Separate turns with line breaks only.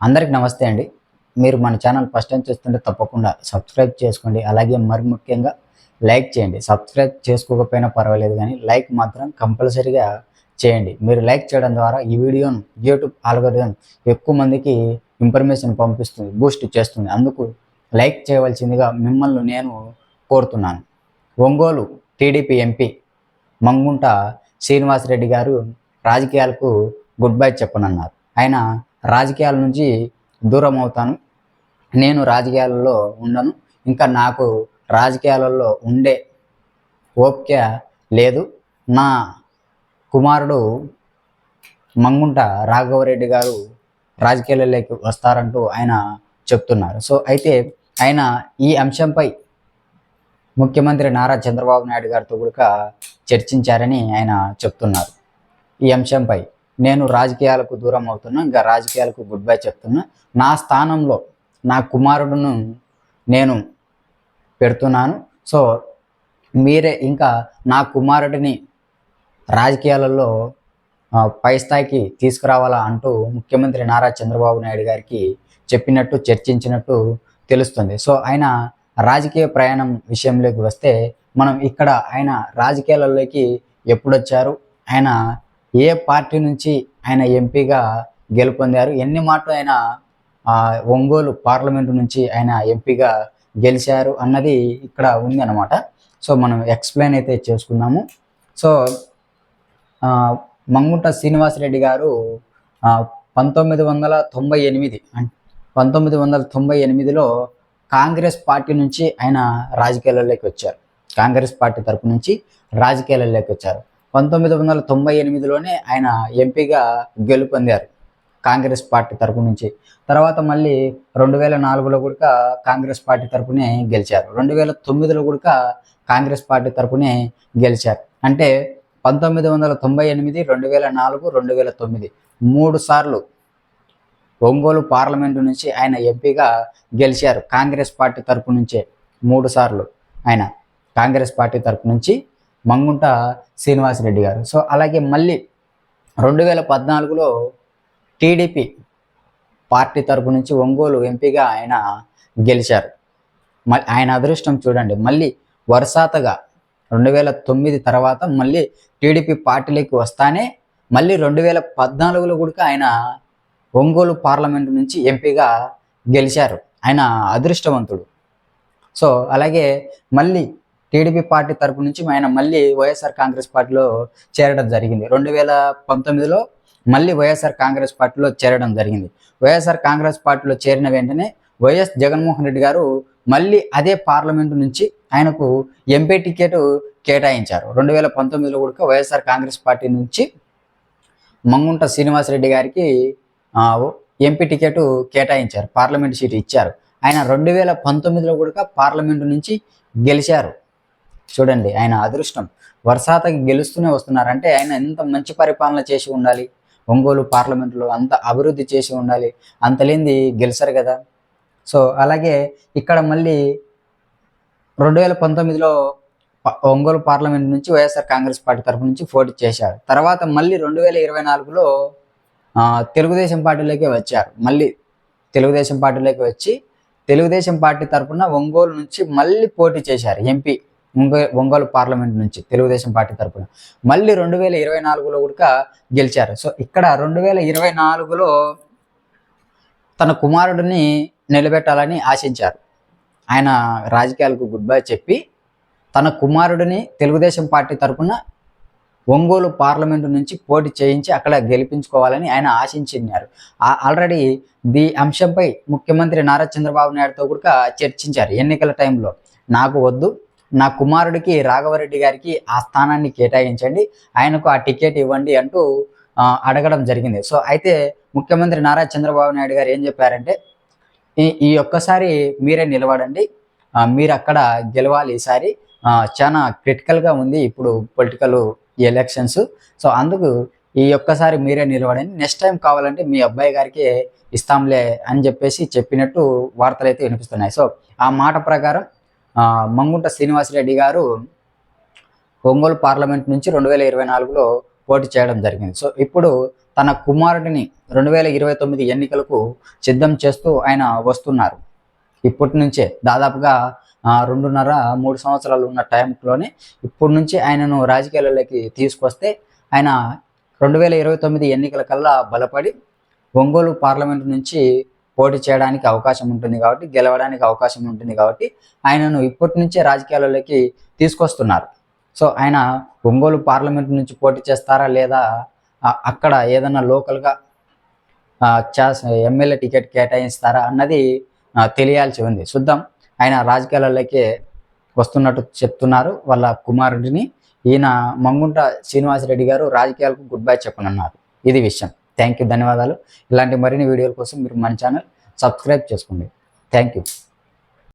అందరికి నమస్తే అండి. మీరు మన ఛానల్ ఫస్ట్ టైం చూస్తుంటే తప్పకుండా సబ్స్క్రైబ్ చేసుకోండి. అలాగే మరి ముఖ్యంగా లైక్ చేయండి. సబ్స్క్రైబ్ చేసుకోకపోయినా పర్వాలేదు కానీ లైక్ మాత్రం కంపల్సరీగా చేయండి. మీరు లైక్ చేయడం ద్వారా ఈ వీడియోను యూట్యూబ్ ఆల్గోరిథం ఎక్కువ మందికి ఇన్ఫర్మేషన్ పంపిస్తుంది బూస్ట్ చేస్తుంది. అందుకు లైక్ చేయవలసిందిగా మిమ్మల్ని నేను కోరుతున్నాను. ఒంగోలు టీడీపీ ఎంపీ మంగుంట శ్రీనివాసరెడ్డి గారు రాజకీయాలకు గుడ్ బై చెప్పనన్నారు. ఆయన రాజకీయాల నుంచి దూరం అవుతాను. నేను రాజకీయాలలో ఉండను. ఇంకా నాకు రాజకీయాలలో ఉండే ఓపిక లేదు. నా కుమారుడు మంగుంట రాఘవరెడ్డి గారు రాజకీయాలలోకి వస్తారంటూ ఆయన చెప్తున్నారు. సో అయితే ఆయన ఈ అంశంపై ముఖ్యమంత్రి నారా చంద్రబాబు నాయుడు గారితో కూడా చర్చించారని ఆయన చెప్తున్నారు. ఈ అంశంపై నేను రాజకీయాలకు దూరం అవుతున్నా ఇంకా రాజకీయాలకు గుడ్ బై చెప్తున్నా. నా స్థానంలో నా కుమారుడును నేను పెడుతున్నాను. సో మీరే ఇంకా నా కుమారుడిని రాజకీయాలలో పై స్థాయికి తీసుకురావాలా అంటూ ముఖ్యమంత్రి నారా చంద్రబాబు నాయుడు గారికి చెప్పినట్టు చర్చించినట్టు తెలుస్తుంది. సో ఆయన రాజకీయ ప్రయాణం విషయంలోకి వస్తే మనం ఇక్కడ ఆయన రాజకీయాలలోకి ఎప్పుడొచ్చారు? ఆయన ఏ పార్టీ నుంచి ఆయన ఎంపీగా గెలుపొందారు ఎన్ని మాటలు ఆయన ఒంగోలు పార్లమెంటు నుంచి ఆయన ఎంపీగా గెలిచారు అన్నది ఇక్కడ ఉంది అనమాట సో మనం ఎక్స్ప్లెయిన్ అయితే చేసుకున్నాము సో మంగుంట శ్రీనివాసరెడ్డి గారు పంతొమ్మిది వందల తొంభై ఎనిమిది పంతొమ్మిది వందల తొంభై ఎనిమిదిలో కాంగ్రెస్ పార్టీ నుంచి ఆయన రాజకీయాలలోకి వచ్చారు. కాంగ్రెస్ పార్టీ తరపు నుంచి రాజకీయాలలోకి వచ్చారు. పంతొమ్మిది వందల తొంభై ఎనిమిదిలోనే ఆయన ఎంపీగా గెలుపొందారు కాంగ్రెస్ పార్టీ తరపు నుంచి. తర్వాత మళ్ళీ రెండు వేల నాలుగులో కూడా కాంగ్రెస్ పార్టీ తరపునే గెలిచారు. రెండు వేల తొమ్మిదిలో కూడా కాంగ్రెస్ పార్టీ తరపునే గెలిచారు. అంటే పంతొమ్మిది వందల తొంభై ఎనిమిది రెండు వేల నాలుగు రెండు వేల తొమ్మిది మూడు సార్లు ఒంగోలు పార్లమెంటు నుంచి ఆయన ఎంపీగా గెలిచారు కాంగ్రెస్ పార్టీ తరపు నుంచే మూడు సార్లు ఆయన కాంగ్రెస్ పార్టీ తరపు నుంచి మంగుంట శ్రీనివాసరెడ్డి గారు. సో అలాగే మళ్ళీ రెండు వేల పద్నాలుగులో టీడీపీ పార్టీ తరపు నుంచి ఒంగోలు ఎంపీగా ఆయన గెలిచారు. మళ్ళీ ఆయన అదృష్టం చూడండి. మళ్ళీ వరుసాతగా రెండు వేల తొమ్మిది తర్వాత మళ్ళీ టీడీపీ పార్టీలోకి వస్తానే మళ్ళీ రెండు వేల పద్నాలుగులో కూడా ఆయన ఒంగోలు పార్లమెంటు నుంచి ఎంపీగా గెలిచారు. ఆయన అదృష్టవంతుడు. సో అలాగే మళ్ళీ టీడీపీ పార్టీ తరపు నుంచి ఆయన మళ్ళీ వైఎస్ఆర్ కాంగ్రెస్ పార్టీలో చేరడం జరిగింది. రెండు వేల పంతొమ్మిదిలో మళ్ళీ వైఎస్ఆర్ కాంగ్రెస్ పార్టీలో చేరడం జరిగింది. వైఎస్ఆర్ కాంగ్రెస్ పార్టీలో చేరిన వెంటనే వైఎస్ జగన్మోహన్ రెడ్డి గారు మళ్ళీ అదే పార్లమెంటు నుంచి ఆయనకు ఎంపీ టికెట్ కేటాయించారు. రెండు వేల పంతొమ్మిదిలో కూడా వైఎస్ఆర్ కాంగ్రెస్ పార్టీ నుంచి మంగుంట శ్రీనివాసరెడ్డి గారికి ఎంపీ టికెట్ కేటాయించారు. పార్లమెంట్ సీట్ ఇచ్చారు. ఆయన రెండు వేల పంతొమ్మిదిలో కూడా పార్లమెంటు నుంచి గెలిచారు. చూడండి ఆయన అదృష్టం. వర్షాతకి గెలుస్తూనే వస్తున్నారంటే ఆయన ఎంత మంచి పరిపాలన చేసి ఉండాలి? ఒంగోలు పార్లమెంటులో అంత అభివృద్ధి చేసి ఉండాలి. అంతలేంది గెలిచారు కదా. సో అలాగే ఇక్కడ మళ్ళీ రెండు వేల పంతొమ్మిదిలో ఒంగోలు పార్లమెంట్ నుంచి వైఎస్ఆర్ కాంగ్రెస్ పార్టీ తరపు నుంచి పోటీ చేశారు. తర్వాత మళ్ళీ రెండు వేల ఇరవై నాలుగులో తెలుగుదేశం పార్టీలోకి వచ్చారు. మళ్ళీ తెలుగుదేశం పార్టీలోకి వచ్చి తెలుగుదేశం పార్టీ తరపున ఒంగోలు నుంచి మళ్ళీ పోటీ చేశారు ఎంపీ. ఒంగోలు పార్లమెంట్ నుంచి తెలుగుదేశం పార్టీ తరపున. మళ్ళీ రెండు వేల ఇరవై నాలుగులో కూడా గెలిచారు. సో ఇక్కడ రెండు వేల ఇరవై నాలుగులో తన కుమారుడిని నిలబెట్టాలని ఆశించారు. ఆయన రాజకీయాలకు గుడ్ బై చెప్పి తన కుమారుడిని తెలుగుదేశం పార్టీ తరఫున ఒంగోలు పార్లమెంటు నుంచి పోటీ చేయించి అక్కడ గెలిపించుకోవాలని ఆయన ఆశించినారు. ఆ- ఆల్రెడీ ది అంశంపై ముఖ్యమంత్రి నారా చంద్రబాబు నాయుడుతో కూడా చర్చించారు ఎన్నికల టైంలో. నాకు వద్దు నా కుమారుడికి రాఘవరెడ్డి గారికి ఆ స్థానాన్ని కేటాయించండి. ఆయనకు ఆ టికెట్ ఇవ్వండి అంటూ అడగడం జరిగింది. సో అయితే ముఖ్యమంత్రి నారా చంద్రబాబు నాయుడు గారు ఏం చెప్పారంటే ఈ ఈ ఒక్కసారి మీరే నిలబడండి. మీరు అక్కడ గెలవాలి ఈసారి. చాలా క్రిటికల్గా ఉంది ఇప్పుడు పొలిటికల్ ఎలక్షన్స్. సో అందుకు ఈ ఒక్కసారి మీరే నిలబడండి. నెక్స్ట్ టైం కావాలంటే మీ అబ్బాయి గారికి ఇస్తాంలే అని చెప్పేసి చెప్పినట్టు వార్తలు అయితే వినిపిస్తున్నాయి. సో ఆ మాట ప్రకారం మంగుంట శ్రీనివాసరెడ్డి గారు ఒంగోలు పార్లమెంట్ నుంచి రెండు వేల ఇరవై నాలుగులో పోటీ చేయడం జరిగింది. సో ఇప్పుడు తన కుమారుడిని రెండు వేల ఇరవై తొమ్మిది ఎన్నికలకు సిద్ధం చేస్తూ ఆయన వస్తున్నారు. ఇప్పటి నుంచే దాదాపుగా రెండున్నర మూడు సంవత్సరాలు ఉన్న టైంలోనే ఇప్పటి నుంచి ఆయనను రాజకీయాలలోకి తీసుకొస్తే ఆయన రెండు వేల ఇరవై తొమ్మిది ఎన్నికల కల్లా బలపడి ఒంగోలు పార్లమెంట్ నుంచి పోటీ చేయడానికి అవకాశం ఉంటుంది కాబట్టి గెలవడానికి అవకాశం ఉంటుంది కాబట్టి ఆయనను ఇప్పటి నుంచే రాజకీయాలలోకి తీసుకొస్తున్నారు. సో ఆయన ఒంగోలు పార్లమెంట్ నుంచి పోటీ చేస్తారా లేదా అక్కడ ఏదైనా లోకల్గా ఎమ్మెల్యే టికెట్ కేటాయిస్తారా అన్నది తెలియాల్సి ఉంది. చూద్దాం. ఆయన రాజకీయాలలోకి వస్తున్నట్టు చెప్తున్నారు వాళ్ళ కుమారుడిని. ఈయన మంగుంట శ్రీనివాసరెడ్డి గారు రాజకీయాలకు గుడ్ బై చెప్పనున్నారు. ఇది విషయం. థ్యాంక్ యూ ధన్యవాదాలు. ఇలాంటి మరిన్ని వీడియోల కోసం మీరు మన ఛానల్ సబ్స్క్రైబ్ చేసుకోండి. Thank you.